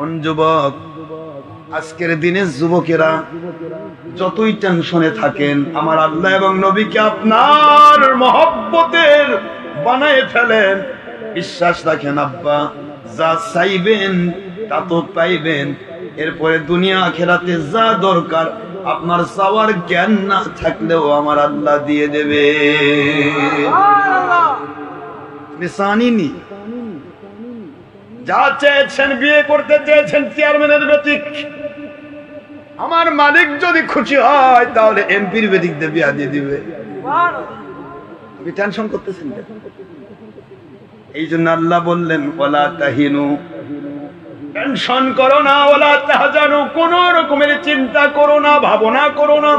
On যুবক আজকের দিনের যুবকেরা যতই টেনশনে থাকেন আমার আল্লাহ এবং নবীকে আপনার মহব্বতের বানায় ফেলেন। বিশ্বাস রাখেন আব্বা যা চাইবেন তা তো পাইবেন। এরপরে দুনিয়া খেলাতে যা দরকার আপনার চাওয়ার জ্ঞান না থাকলেও আমার আল্লাহ দিয়ে দেবে মিসানিনি যা চেয়েছেন, বিয়ে করতে চেয়েছেন চেয়ারম্যানের বেটিক আমার মালিক যদি খুশি হয়, তাহলে এমপির বেদিক দিয়ে বিয়া দিয়ে দিবে। টেনশন করতেছেন এই জন্য আল্লাহ বললেন ওলা তাহিনু। টেনশন করো না ওলা তাহাজানু। কোন রকমের চিন্তা করো না, ভাবনা করো না।